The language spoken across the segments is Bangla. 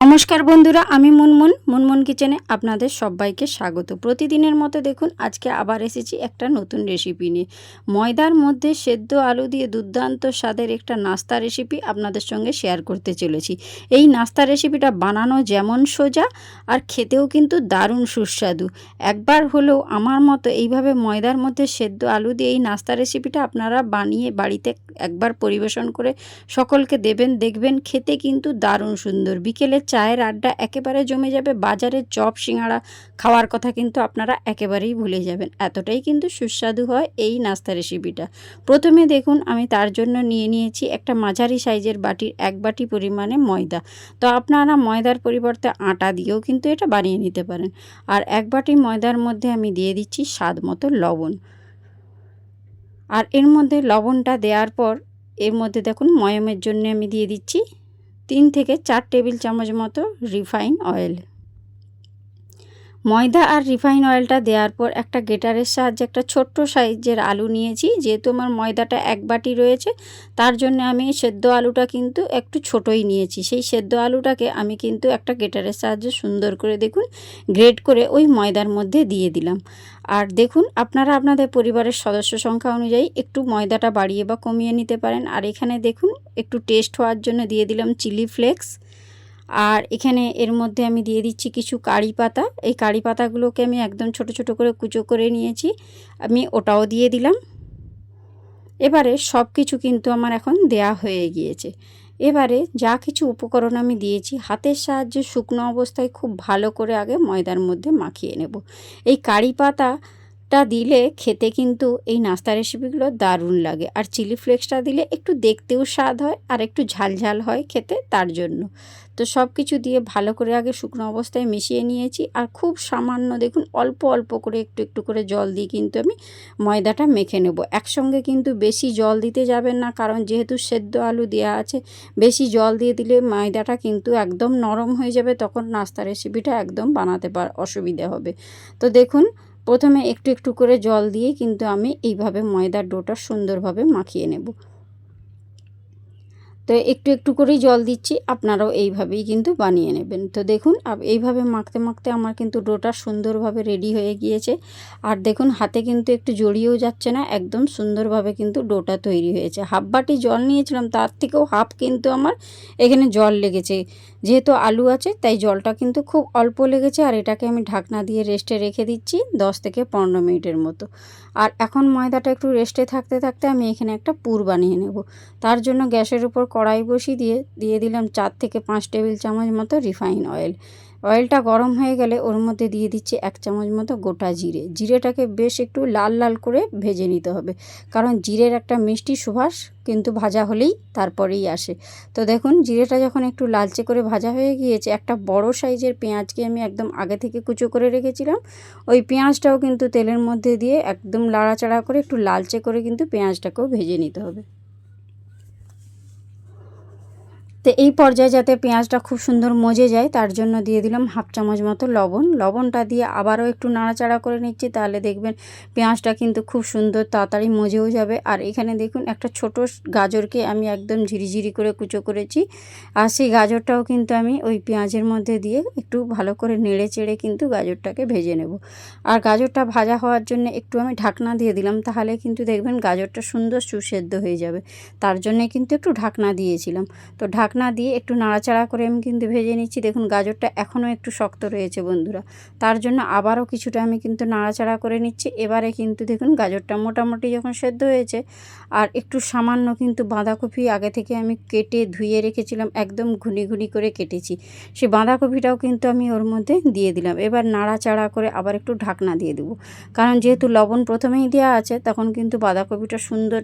নমস্কার বন্ধুরা, আমি মুনমুন। মুনমুন কিচেনে আপনাদের সবাইকে স্বাগত। প্রতিদিনের মতো দেখুন, আজকে আবার এসেছি একটা নতুন রেসিপি নিয়ে। ময়দার মধ্যে সেদ্ধ আলু দিয়ে দুর্দান্ত স্বাদের একটা নাস্তা রেসিপি আপনাদের সঙ্গে শেয়ার করতে চলেছি। এই নাস্তা রেসিপিটা বানানো যেমন সোজা, আর খেতেও কিন্তু দারুণ সুস্বাদু। একবার হলেও আমার মতো এইভাবে ময়দার মধ্যে সেদ্ধ আলু দিয়ে এই নাস্তা রেসিপিটা আপনারা বানিয়ে বাড়িতে একবার পরিবেশন করে সকলকে দেবেন, দেখবেন, খেতে কিন্তু দারুণ সুন্দর। বিকেলে চায়ের আড্ডা একেবারে জমে যাবে বাজারের চপ সিঙাড়া খাওয়ার কথা কিন্তু আপনারা একেবারেই ভুলে যাবেন। এতটাই কিন্তু সুস্বাদু হয় এই নাস্তা রেসিপিটা প্রথমে দেখুন, আমি তার জন্য নিয়ে নিয়েছি একটা মাঝারি সাইজের বাটির এক বাটি পরিমাণে ময়দা। তো আপনারা ময়দার পরিবর্তে আটা দিয়েও কিন্তু এটা বানিয়ে নিতে পারেন। আর এক বাটি ময়দার মধ্যে আমি দিয়ে দিচ্ছি স্বাদ মতো লবণ। আর এর মধ্যে লবণটা দেওয়ার পর, এর মধ্যে দেখুন, ময়মের জন্য আমি দিয়ে দিচ্ছি তিন থেকে চার টেবিল চামচ মতো রিফাইন অয়েল। ময়দা আর রিফাইন অয়েলটা দেওয়ার পর একটা গেটারের সাহায্যে একটা ছোট্ট সাইজের আলু নিয়েছি। যেহেতু আমার ময়দাটা এক বাটি রয়েছে, তার জন্য আমি সেদ্ধ আলুটা কিন্তু একটু ছোটই নিয়েছি। সেই সেদ্ধ আলুটাকে আমি কিন্তু একটা গেটারের সাহায্যে সুন্দর করে দেখুন গ্রেড করে ওই ময়দার মধ্যে দিয়ে দিলাম। আর দেখুন, আপনারা আপনাদের পরিবারের সদস্য সংখ্যা অনুযায়ী একটু ময়দাটা বাড়িয়ে বা কমিয়ে নিতে পারেন। আর এখানে দেখুন, একটু টেস্ট হওয়ার জন্য দিয়ে দিলাম চিলি ফ্লেক্স। আর এখানে এর মধ্যে আমি দিয়ে দিচ্ছি কিছু কারি পাতা। এই কারি পাতাগুলোকে আমি একদম ছোট ছোট করে কুচো করে নিয়েছি। আমি ওটাও দিয়ে দিলাম। এবারে সব কিছু কিন্তু আমার এখন দেয়া হয়ে গিয়েছে। এবারে যা কিছু উপকরণ আমি দিয়েছি, হাতের সাহায্যে শুকনো অবস্থায় খুব ভালো করে আগে ময়দার মধ্যে মাখিয়ে নেব। এই কারি পাতা টা দিলে খেতে কিন্তু এই নাস্তা রেসিপিগুলো দারুণ লাগে। আর চিলি ফ্লেক্সটা দিলে একটু দেখতেও স্বাদ হয় আর একটু ঝালঝাল হয় খেতে তার জন্য। তো সব কিছু দিয়ে ভালো করে আগে শুকনো অবস্থায় মিশিয়ে নিয়েছি আর খুব সামান্য দেখুন অল্প অল্প করে একটু একটু করে জল দিয়ে কিন্তু আমি ময়দাটা মেখে নেব। একসঙ্গে কিন্তু বেশি জল দিতে যাবেন না কারণ যেহেতু সেদ্ধ আলু দেওয়া আছে, বেশি জল দিয়ে দিলে ময়দাটা কিন্তু একদম নরম হয়ে যাবে, তখন নাস্তা রেসিপিটা একদম বানাতে পার অসুবিধা হবে। তো দেখুন প্রথমে একটু একটু করে জল দিয়ে কিন্তু আমি এইভাবে ময়দার ডোটা সুন্দরভাবে মাখিয়ে নেব। তো একটু একটু করেই জল দিচ্ছি, আপনারাও এইভাবেই কিন্তু বানিয়ে নেবেন। তো দেখুন এইভাবে মাখতে মাখতে আমার কিন্তু ডোটা সুন্দরভাবে রেডি হয়ে গিয়েছে। আর দেখুন, হাতে কিন্তু একটু জড়িয়েও যাচ্ছে না, একদম সুন্দরভাবে কিন্তু ডোটা তৈরি হয়েছে। হাফ বাটি জল নিয়েছিলাম, তার থেকেও হাফ কিন্তু আমার এখানে জল লেগেছে। যেহেতু আলু আছে, তাই জলটা কিন্তু খুব অল্প লেগেছে আর এটাকে আমি ঢাকনা দিয়ে রেস্টে রেখে দিচ্ছি দশ থেকে পনেরো মিনিটের মতো। আর এখন ময়দাটা একটু রেস্টে থাকতে থাকতে আমি এখানে একটা পুর বানিয়ে নেব। তার জন্য গ্যাসের উপর কড়াই বসিয়ে দিয়ে দিয়ে দিলাম চার থেকে পাঁচ টেবিল চামচ মতো রিফাইন অয়েল। অয়েলটা গরম হয়ে গেলে ওর মধ্যে দিয়ে দিচ্ছি এক চামচ মতো গোটা জিরে। জিরেটাকে বেশ একটু লাল লাল করে ভেজে নিতে হবে। কারণ জিরের একটা মিষ্টি সুবাস কিন্তু ভাজা হলেই তারপরেই আসে। তো দেখুন, জিরেটা যখন একটু লালচে করে ভাজা হয়ে গিয়েছে, একটা বড় সাইজের পেঁয়াজকে আমি একদম আগে থেকে কুচো করে রেখেছিলাম। ওই পেঁয়াজটাও কিন্তু তেলের মধ্যে দিয়ে একদম লাড়াচাড়া করে একটু লালচে করে কিন্তু পেঁয়াজটাকেও ভেজে নিতে হবে। তো এই পর্যায়ে যাতে পেঁয়াজটা খুব সুন্দর মজে যায়, তার জন্য দিয়ে দিলাম হাফ চামচ মতো লবণ। লবণটা দিয়ে আবারও একটু নাড়াচাড়া করে নিচ্ছি, তাহলে দেখবেন পেঁয়াজটা কিন্তু খুব সুন্দর তাড়াতাড়ি মজেও যাবে। আর এখানে দেখুন একটা ছোট গাজরকে আমি একদম ঝিরিঝিরি করে কুচো করেছি। আর সেই গাজরটাও কিন্তু আমি ওই পেঁয়াজের মধ্যে দিয়ে একটু ভালো করে নেড়ে চেড়ে কিন্তু গাজরটাকে ভেজে নেব। আর গাজরটা ভাজা হওয়ার জন্য একটু আমি ঢাকনা দিয়ে দিলাম, তাহলে কিন্তু দেখবেন গাজরটা সুন্দর সুসেদ্ধ হয়ে যাবে। তার জন্যে কিন্তু একটু ঢাকনা দিয়েছিলাম। তো ঢাক ঢাকনা দিয়ে একটু নাড়াচাড়া করে আমি কিন্তু ভেজে নিচ্ছি। দেখুন, গাজরটা এখনও একটু শক্ত রয়েছে বন্ধুরা। তার জন্য আবারও কিছুটা আমি কিন্তু নাড়াচাড়া করে নিচ্ছি। এবারে কিন্তু দেখুন, গাজরটা মোটামুটি যখন সেদ্ধ হয়েছে আর একটু সামান্য কিন্তু বাঁধাকপি আগে থেকে আমি কেটে ধুয়ে রেখেছিলাম, একদম ঘুনি ঘুনি করে কেটেছি। সেই বাঁধাকপিটাও কিন্তু আমি ওর মধ্যে দিয়ে দিলাম। এবার নাড়াচাড়া করে আবার একটু ঢাকনা দিয়ে দেবো। কারণ যেহেতু লবণ প্রথমেই দেওয়া আছে, তখন কিন্তু বাঁধাকপিটা সুন্দর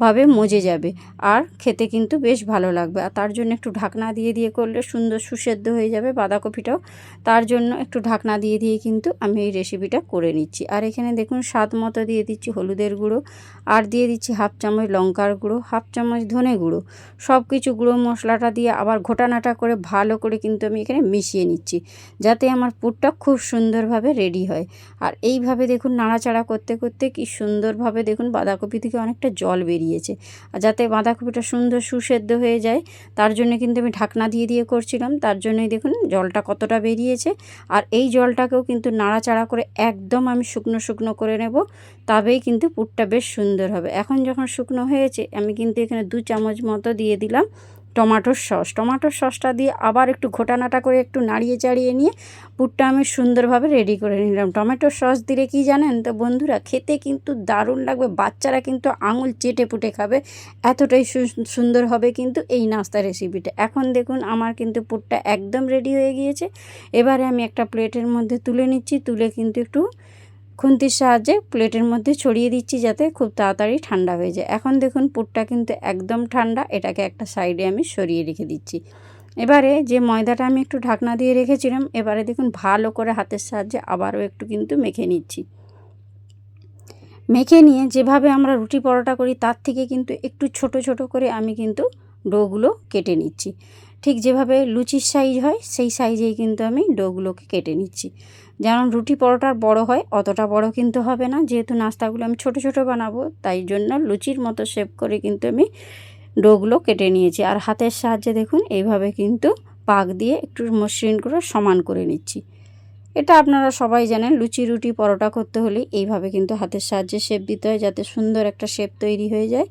ভাবে মজে যাবে। আর খেতে কিন্তু বেশ ভালো লাগবে। আর তার জন্য একটু ঢাকনা দিয়ে দিয়ে করলে সুন্দর সুসেদ্ধ হয়ে যাবে বাঁধাকপিটাও। তার জন্য একটু ঢাকনা দিয়ে দিয়ে কিন্তু আমি এই রেসিপিটা করে নিচ্ছি। আর এখানে দেখুন স্বাদ মতো দিয়ে দিচ্ছি হলুদের গুঁড়ো। আর দিয়ে দিচ্ছি হাফ চামচ লঙ্কার গুঁড়ো, হাফ চামচ ধনে গুঁড়ো। সব কিছু গুঁড়ো মশলাটা দিয়ে আবার ঘোটানাটা করে ভালো করে কিন্তু আমি এখানে মিশিয়ে নিচ্ছি। যাতে আমার পুরটা খুব সুন্দরভাবে রেডি হয়। আর এইভাবে দেখুন নাড়াচাড়া করতে করতে কি সুন্দরভাবে দেখুন বাঁধাকপি থেকে অনেকটা জল বেরিয়ে বেরিয়েছে আর যাতে বাঁধাকপিটা সুন্দর সুসেদ্ধ হয়ে যায়, তার জন্য কিন্তু আমি ঢাকনা দিয়ে দিয়ে করছিলাম। তার জন্যই দেখুন জলটা কতটা বেরিয়েছে। আর এই জলটাকেও কিন্তু নাড়াচাড়া করে একদম আমি শুকনো শুকনো করে নেব, তবেই কিন্তু পুরটা বেশ সুন্দর হবে। এখন যখন শুকনো হয়েছে, আমি কিন্তু এখানে দু চামচ মতো দিয়ে দিলাম। টমাটোর সস। টমাটোর সসটা দিয়ে আবার একটু ঘোটানাটা করে একটু নাড়িয়ে চাড়িয়ে নিয়ে পুরটা আমি সুন্দরভাবে রেডি করে নিলাম। টমেটোর সস দিলে কি জানেন তো বন্ধুরা, খেতে কিন্তু দারুণ লাগবে, বাচ্চারা কিন্তু আঙুল চেটে পুটে খাবে, এতটাই সুন্দর হবে কিন্তু এই নাস্তা রেসিপিটা এখন দেখুন আমার কিন্তু পুরটা একদম রেডি হয়ে গিয়েছে। এবারে আমি একটা প্লেটের মধ্যে তুলে নিচ্ছি, তুলে কিন্তু একটু খুন্তির সাহায্যে প্লেটের মধ্যে ছড়িয়ে দিচ্ছি যাতে খুব তাড়াতাড়ি ঠান্ডা হয়ে যায়। এখন দেখুন, পুরটা কিন্তু একদম ঠান্ডা। এটাকে একটা সাইডে আমি সরিয়ে রেখে দিচ্ছি। এবারে যে ময়দাটা আমি একটু ঢাকনা দিয়ে রেখেছিলাম, এবারে দেখুন, ভালো করে হাতের সাহায্যে আবারও একটু কিন্তু মেখে নিচ্ছি। মেখে নিয়ে যেভাবে আমরা রুটি পরোটা করি, তার থেকে কিন্তু একটু ছোট ছোট করে আমি কিন্তু ডোগুলো কেটে নিচ্ছি। ঠিক যেভাবে লুচির সাইজ হয়, সেই সাইজেই কিন্তু আমি ডোগুলোকে কেটে নিচ্ছি। যেমন রুটি পরোটার বড় হয়, অতটা বড় কিন্তু হবে না। যেহেতু নাস্তাগুলো আমি ছোট ছোট বানাবো, তাই জন্য লুচির মতো শেপ করে কিন্তু আমি ডোগুলো কেটে নিয়েছি। আর হাতের সাহায্যে দেখুন, এইভাবে কিন্তু পাক দিয়ে একটু মসৃণ করে সমান করে নিচ্ছি। এটা আপনারা সবাই জানেন, লুচি, রুটি, পরোটা করতে হলে এইভাবে কিন্তু হাতের সাহায্যে শেপ দিতে হয়, যাতে সুন্দর একটা শেপ তৈরি হয়ে যায়।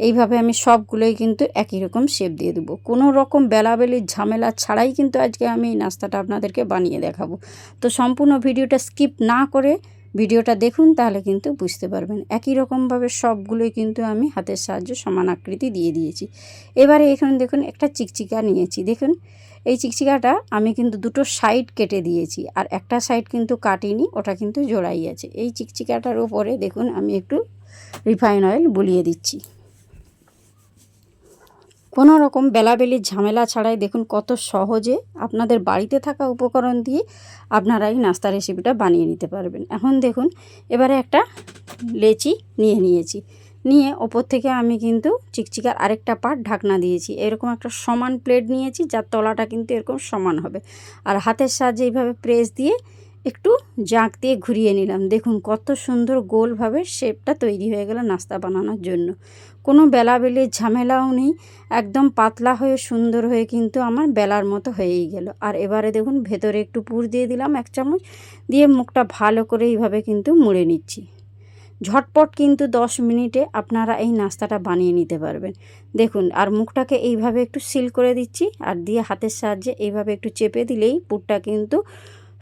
এইভাবে আমি সবগুলোই কিন্তু একই রকম শেপ দিয়ে দেবো। কোনো রকম বেলাবেলির ঝামেলা ছাড়াই কিন্তু আজকে আমি এই নাস্তাটা আপনাদেরকে বানিয়ে দেখাবো। তো সম্পূর্ণ ভিডিওটা স্কিপ না করে ভিডিওটা দেখুন, তাহলে কিন্তু বুঝতে পারবেন। একই রকমভাবে সবগুলোই কিন্তু আমি হাতের সাহায্যে সমান আকৃতি দিয়ে দিয়েছি। এবারে এখানে দেখুন একটা চিকচিকা নিয়েছি। দেখুন, এই চিকচিকাটা আমি কিন্তু দুটো সাইড কেটে দিয়েছি আর একটা সাইড কিন্তু কাটিনি, ওটা কিন্তু জোড়াই আছে। এই চিকচিকাটার উপরে দেখুন, আমি একটু রিফাইন অয়েল বুলিয়ে দিচ্ছি। কোনো রকম বেলাবেলির ঝামেলা ছাড়াই দেখুন কত সহজে আপনাদের বাড়িতে থাকা উপকরণ দিয়ে আপনারা এই নাস্তা রেসিপিটা বানিয়ে নিতে পারবেন। এখন দেখুন, এবারে একটা লেচি নিয়ে নিয়েছি। নিয়ে ওপর থেকে আমি কিন্তু চিকচিকার আরেকটা পাট ঢাকনা দিয়েছি। এরকম একটা সমান প্লেট নিয়েছি, যার তলাটা কিন্তু এরকম সমান হবে। আর হাতের সাহায্যে এইভাবে প্রেস দিয়ে একটু জাঁক দিয়ে ঘুরিয়ে নিলাম। দেখুন, কত সুন্দর গোলভাবে শেপটা তৈরি হয়ে গেল নাস্তা বানানোর জন্য। কোনো বেলাবেলির ঝামেলাও নেই, একদম পাতলা হয়ে সুন্দর হয়ে কিন্তু আমার বেলার মতো হয়েই গেল। আর এবারে দেখুন, ভেতরে একটু পুর দিয়ে দিলাম এক চামচ, দিয়ে মুখটা ভালো করে এইভাবে কিন্তু মুড়ে নিচ্ছি। ঝটপট কিন্তু দশ মিনিটে আপনারা এই নাস্তাটা বানিয়ে নিতে পারবেন। দেখুন, আর মুখটাকে এইভাবে একটু সিল করে দিচ্ছি, আর দিয়ে হাতের সাহায্যে এইভাবে একটু চেপে দিলেই পুরটা কিন্তু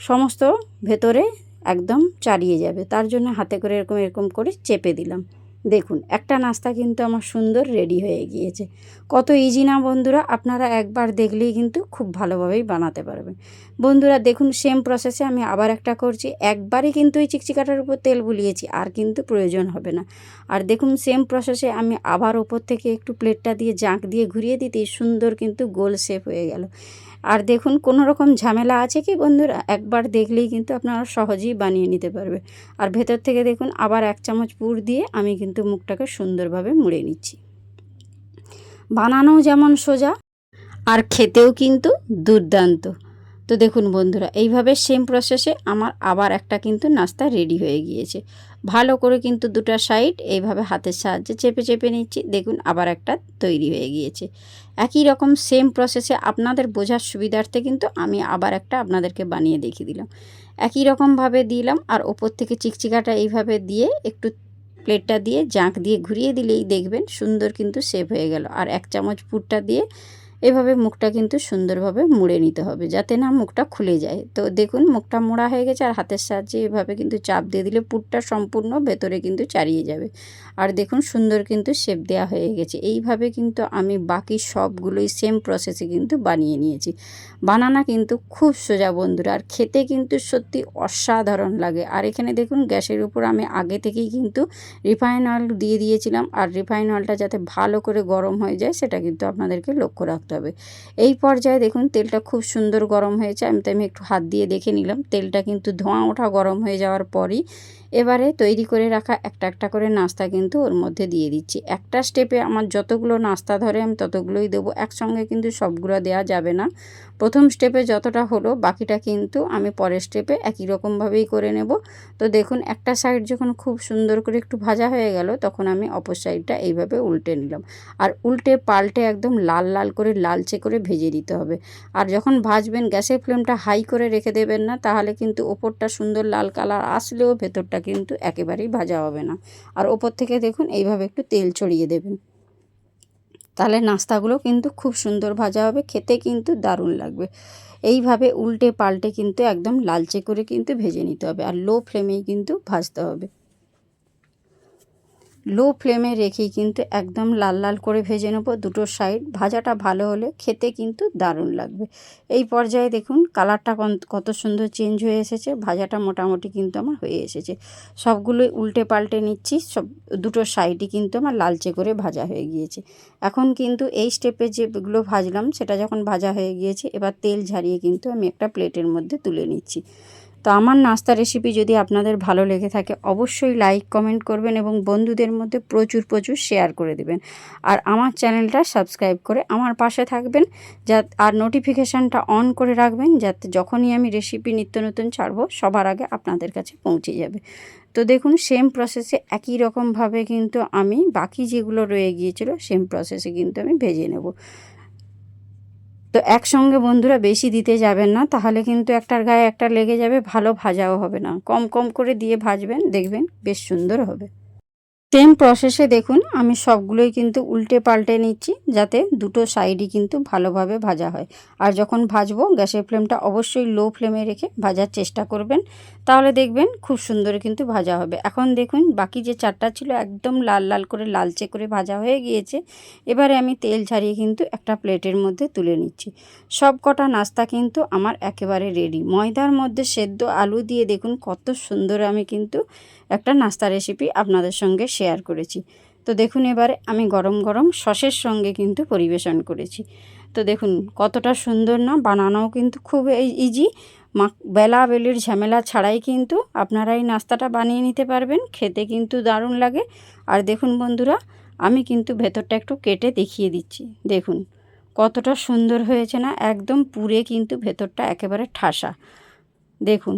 সমস্ত ভেতরে একদম চারিয়ে যাবে। তার জন্য হাতে করে এরকম এরকম করে চেপে দিলাম। দেখুন, একটা নাস্তা কিন্তু আমার সুন্দর রেডি হয়ে গিয়েছে। কত ইজি না বন্ধুরা, আপনারা একবার দেখলেই কিন্তু খুব ভালোভাবেই বানাতে পারবেন। বন্ধুরা, দেখুন সেম প্রসেসে আমি আবার একটা করছি। একবারই কিন্তু এই চিকচিকাটার উপর তেল বুলিয়েছি, আর কিন্তু প্রয়োজন হবে না। আর দেখুন সেম প্রসেসে আমি আবার ওপর থেকে একটু প্লেটটা দিয়ে জাঁক দিয়ে ঘুরিয়ে দিতেই সুন্দর কিন্তু গোল শেপ হয়ে গেল। আর দেখুন, কোনো রকম ঝামেলা আছে কি বন্ধুরা? একবার দেখলেই কিন্তু আপনারা সহজেই বানিয়ে নিতে পারবে। আর ভেতর থেকে দেখুন, আবার এক চামচ পুর দিয়ে আমি কিন্তু মুখটাকে সুন্দরভাবে মুড়ে নিচ্ছি। বানানো যেমন সোজা, আর খেতেও কিন্তু দুর্দান্ত। তো দেখুন বন্ধুরা, এইভাবে সেম প্রসেসে আমার আবার একটা কিন্তু নাস্তা রেডি হয়ে গিয়েছে। ভালো করে কিন্তু দুটা সাইড এইভাবে হাতের সাহায্যে চেপে চেপে নিচ্ছি, দেখুন আবার একটা তৈরি হয়ে গিয়েছে। একই রকম সেম প্রসেসে আপনাদের বোঝার সুবিধার্থে কিন্তু আমি আবার একটা আপনাদেরকে বানিয়ে দেখিয়ে দিলাম। একই রকমভাবে দিলাম, আর ওপর থেকে চিকচিকাটা এইভাবে দিয়ে একটু প্লেটটা দিয়ে জাঁক দিয়ে ঘুরিয়ে দিলেই দেখবেন সুন্দর কিন্তু সেভ হয়ে গেল। আর এক চামচ পুরটা দিয়ে এভাবে মুখটা কিন্তু সুন্দরভাবে মুড়ে নিতে হবে যাতে না মুখটা খুলে যায়। তো দেখুন, মুখটা মোড়া হয়ে গেছে আর হাতের সাহায্যে এভাবে কিন্তু চাপ দিয়ে দিলে পুরটা সম্পূর্ণ ভেতরে কিন্তু চারিয়ে যাবে। আর দেখুন সুন্দর কিন্তু শেপ দেওয়া হয়ে গেছে। এইভাবে কিন্তু আমি বাকি সবগুলোই সেম প্রসেসে কিন্তু বানিয়ে নিয়েছি। বানানা কিন্তু খুব সোজা বন্ধুরা, আর খেতে কিন্তু সত্যি অসাধারণ লাগে। আর এখানে দেখুন গ্যাসের উপর আমি আগে থেকেই কিন্তু রিফাইন অয়েল দিয়ে দিয়েছিলাম, আর রিফাইন অয়েলটা যাতে ভালো করে গরম হয়ে যায় সেটা কিন্তু আপনাদেরকে লক্ষ্য রাখতে হবে। এই পর্যায়ে দেখুন তেলটা খুব সুন্দর গরম হয়েছে, আমি তো আমি একটু হাত দিয়ে দেখে নিলাম। তেলটা কিন্তু ধোঁয়া ওঠা গরম হয়ে যাওয়ার পরই এবারে তৈরি করে রাখা একটা একটা করে নাস্তা কিন্তু কিন্তু ওর মধ্যে দিয়ে দিচ্ছি। একটা স্টেপে আমার যতগুলো নাস্তা ধরে আমি ততগুলোই দেবো। একসঙ্গে কিন্তু সবগুলো দেওয়া যাবে না। প্রথম স্টেপে যতটা হলো, বাকিটা কিন্তু আমি পরের স্টেপে একই রকমভাবেই করে নেব। তো দেখুন, একটা সাইড যখন খুব সুন্দর করে একটু ভাজা হয়ে গেল, তখন আমি অপর সাইডটা এইভাবে উল্টে নিলাম। আর উল্টে পাল্টে একদম লাল লাল করে লালচে করে ভেজে দিতে হবে। আর যখন ভাজবেন, গ্যাসের ফ্লেমটা হাই করে রেখে দেবেন না, তাহলে কিন্তু ওপরটা সুন্দর লাল কালার আসলেও ভেতরটা কিন্তু একেবারেই ভাজা হবে না। আর ওপর থেকে দেখুন এইভাবে একটু তেল ছড়িয়ে দেবেন। তাহলে নাস্তাগুলো কিন্তু খুব সুন্দর ভাজা হবে, খেতে কিন্তু দারুণ লাগবে। এইভাবে উল্টে পাল্টে কিন্তু একদম লালচে করে কিন্তু ভেজে নিতে হবে আর লো ফ্লেমেই কিন্তু ভাজতে হবে। লো ফ্লেমে রেখেই কিন্তু একদম লাল লাল করে ভেজে নেব। দুটো সাইড ভাজাটা ভালো হলে খেতে কিন্তু দারুণ লাগবে। এই পর্যায়ে দেখুন কালারটা কত সুন্দর চেঞ্জ হয়ে এসেছে। ভাজাটা মোটামুটি কিন্তু আমার হয়ে এসেছে। সবগুলোই উল্টে পাল্টে নিচ্ছি, সব দুটো সাইডই কিন্তু আমার লালচে করে ভাজা হয়ে গিয়েছে। এখন কিন্তু এই স্টেপে যেগুলো ভাজলাম, সেটা যখন ভাজা হয়ে গিয়েছে, এবার তেল ঝারিয়ে কিন্তু আমি একটা প্লেটের মধ্যে তুলে নিচ্ছি। তো আমার নাস্তা রেসিপি যদি আপনাদের ভালো লেগে থাকে, অবশ্যই লাইক কমেন্ট করবেন এবং বন্ধুদের মধ্যে প্রচুর প্রচুর শেয়ার করে দেবেন। আর আমার চ্যানেলটা সাবস্ক্রাইব করে আমার পাশে থাকবেন যা আর নোটিফিকেশানটা অন করে রাখবেন, যাতে যখনই আমি রেসিপি নিত্য নতুন ছাড়বো, সবার আগে আপনাদের কাছে পৌঁছে যাবে। তো দেখুন সেম প্রসেসে একই রকমভাবে কিন্তু আমি বাকি যেগুলো রয়ে গিয়েছিল সেম প্রসেসে কিন্তু আমি ভেজে নেব। তো একসঙ্গে বন্ধুরা বেশি দিতে যাবেন না, তাহলে কিন্তু একটার গায়ে একটা লেগে যাবে, ভালো ভাজাও হবে না। কম কম করে দিয়ে ভাজবেন, দেখবেন বেশ সুন্দর হবে। সেম প্রসেসে দেখুন, আমি সবগুলোই কিন্তু উল্টে পাল্টে নিচ্ছি যাতে দুটো সাইডই কিন্তু ভালোভাবে ভাজা হয়। আর যখন ভাজবো, গ্যাসের ফ্লেমটা অবশ্যই লো ফ্লেমে রেখে ভাজার চেষ্টা করবেন। তাহলে দেখবেন খুব সুন্দর কিন্তু ভাজা হবে। এখন দেখুন, বাকি যে চারটা ছিল একদম লাল লাল করে, লালচে করে ভাজা হয়ে গিয়েছে। এবারে আমি তেল ছাড়িয়ে কিন্তু একটা প্লেটের মধ্যে তুলে নিচ্ছি। সব কটা নাস্তা কিন্তু আমার একেবারে রেডি ময়দার মধ্যে সেদ্ধ আলু দিয়ে দেখুন, কত সুন্দর আমি কিন্তু একটা নাস্তা রেসিপি আপনাদের সঙ্গে শেয়ার করেছি। তো দেখুন এবারে আমি গরম গরম সসের সঙ্গে কিন্তু পরিবেশন করেছি। তো দেখুন কতটা সুন্দর না, বানানোও কিন্তু খুব ইজি মা, বেলা বেলির ঝামেলা ছাড়াই কিন্তু আপনারা এই নাস্তাটা বানিয়ে নিতে পারবেন, খেতে কিন্তু দারুণ লাগে। আর দেখুন বন্ধুরা, আমি কিন্তু ভেতরটা একটু কেটে দেখিয়ে দিচ্ছি। দেখুন কতটা সুন্দর হয়েছে না, একদম পুরে কিন্তু ভেতরটা একেবারে ঠাসা। দেখুন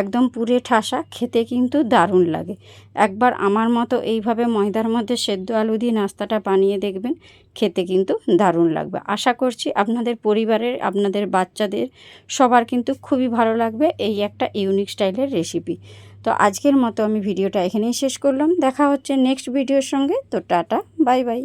একদম পুরে ঠাসা, খেতে কিন্তু দারুণ লাগে। একবার আমার মতো এইভাবে ময়দার মধ্যে সেদ্ধ আলু দিয়ে নাস্তাটা বানিয়ে দেখবেন, খেতে কিন্তু দারুণ লাগবে। আশা করছি আপনাদের পরিবারের, আপনাদের বাচ্চাদের, সবার কিন্তু খুবই ভালো লাগবে এই একটা ইউনিক স্টাইলের রেসিপি। তো আজকের মতো আমি ভিডিওটা এখানেই শেষ করলাম। দেখা হচ্ছে নেক্সট ভিডিওর সঙ্গে। তো টাটা, বাই বাই।